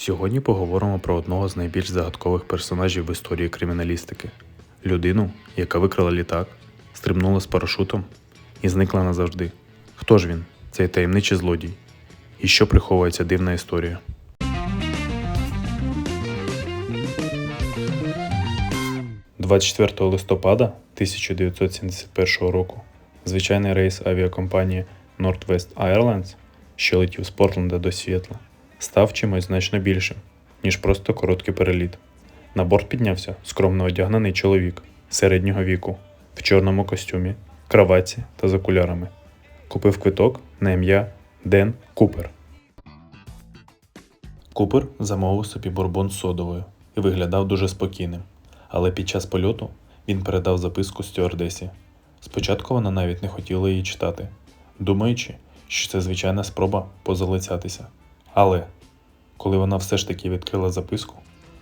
Сьогодні поговоримо про одного з найбільш загадкових персонажів в історії криміналістики людину, яка викрала літак, стрибнула з парашутом і зникла назавжди. Хто ж він, цей таємничий злодій? І що приховується дивна історія? – 24 листопада 1971 року звичайний рейс авіакомпанії Northwest Airlines, що летів з Портленда до Сіетла, став чимось значно більшим, ніж просто короткий переліт. На борт піднявся скромно одягнений чоловік середнього віку в чорному костюмі, краватці та з окулярами. Купив квиток на ім'я Ден Купер. Купер замовив собі бурбон з содовою і виглядав дуже спокійним. Але під час польоту він передав записку стюардесі. Спочатку вона навіть не хотіла її читати, думаючи, що це звичайна спроба позалицятися. Але коли вона все ж таки відкрила записку,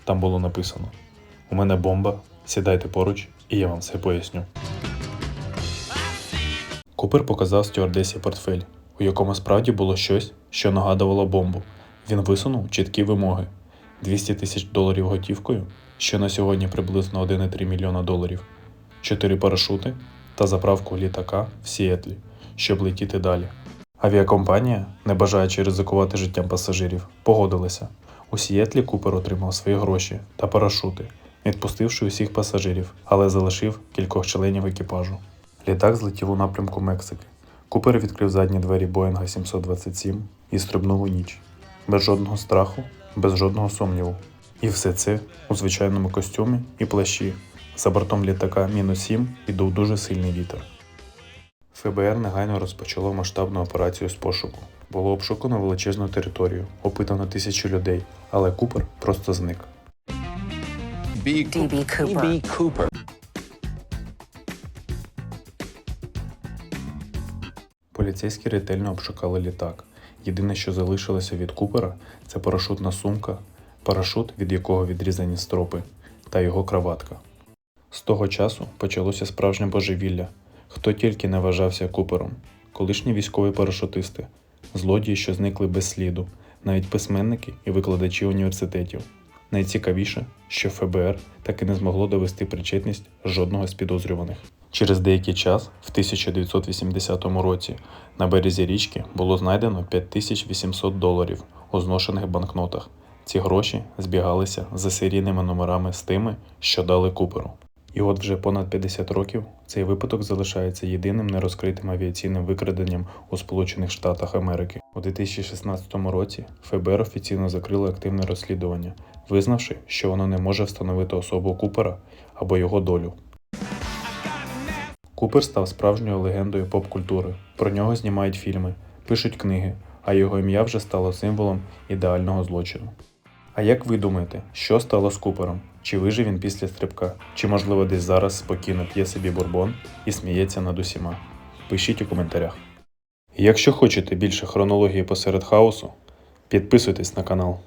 там було написано: У мене бомба, сідайте поруч, і я вам все поясню. Купер показав стюардесі портфель, у якому справді було щось, що нагадувало бомбу. Він висунув чіткі вимоги: 200 тисяч доларів готівкою, що на сьогодні приблизно 1,3 мільйона доларів, 4 парашути та заправку літака в Сіетлі, щоб летіти далі. Авіакомпанія, не бажаючи ризикувати життям пасажирів, погодилася. У Сіетлі Купер отримав свої гроші та парашути, відпустивши усіх пасажирів, але залишив кількох членів екіпажу. Літак злетів у напрямку Мексики. Купер відкрив задні двері Боїнга 727 і стрибнув у ніч. Без жодного страху, без жодного сумніву. І все це у звичайному костюмі і плащі. За бортом літака мінус 7 і дув дуже сильний вітер. ФБР негайно розпочало масштабну операцію з пошуку. Було обшукано величезну територію, опитано тисячі людей, але Купер просто зник. Поліцейські ретельно обшукали літак. Єдине, що залишилося від Купера, це парашутна сумка, парашут, від якого відрізані стропи, та його краватка. З того часу почалося справжнє божевілля. Хто тільки не вважався Купером, колишні військові парашутисти, злодії, що зникли без сліду, навіть письменники і викладачі університетів. Найцікавіше, що ФБР так і не змогло довести причетність жодного з підозрюваних. Через деякий час, в 1980 році, на березі річки було знайдено 5800 доларів у зношених банкнотах. Ці гроші збігалися за серійними номерами з тими, що дали Куперу. І от вже понад 50 років цей випадок залишається єдиним нерозкритим авіаційним викраденням у Сполучених Штатах Америки. У 2016 році ФБР офіційно закрило активне розслідування, визнавши, що воно не може встановити особу Купера або його долю. Купер став справжньою легендою поп-культури. Про нього знімають фільми, пишуть книги, а його ім'я вже стало символом ідеального злочину. А як ви думаєте, що стало з Купером? Чи вижив він після стрибка? Чи можливо десь зараз спокійно п'є собі бурбон і сміється над усіма? Пишіть у коментарях. Якщо хочете більше хронології посеред хаосу, підписуйтесь на канал.